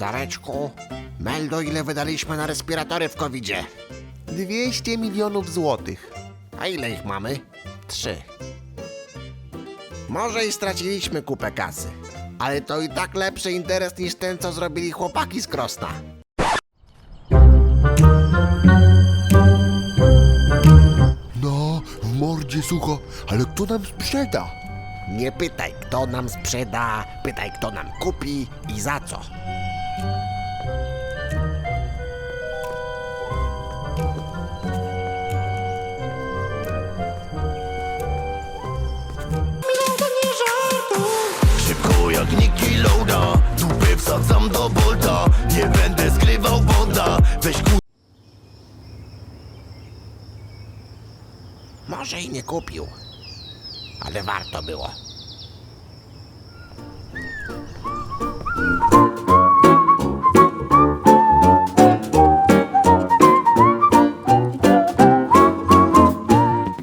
Dareczku, melduj ile wydaliśmy na respiratory w covidzie. 200 milionów złotych. A ile ich mamy? Trzy. Może i straciliśmy kupę kasy, ale to i tak lepszy interes niż ten, co zrobili chłopaki z Krosna. No, w mordzie sucho, ale kto nam sprzeda? Nie pytaj, kto nam sprzeda, pytaj, kto nam kupi i za co. Szybko jak Niki Loda Dupy wsadzam do bolta Nie będę skrywał woda Weź ku... Może i nie kupił, ale warto było.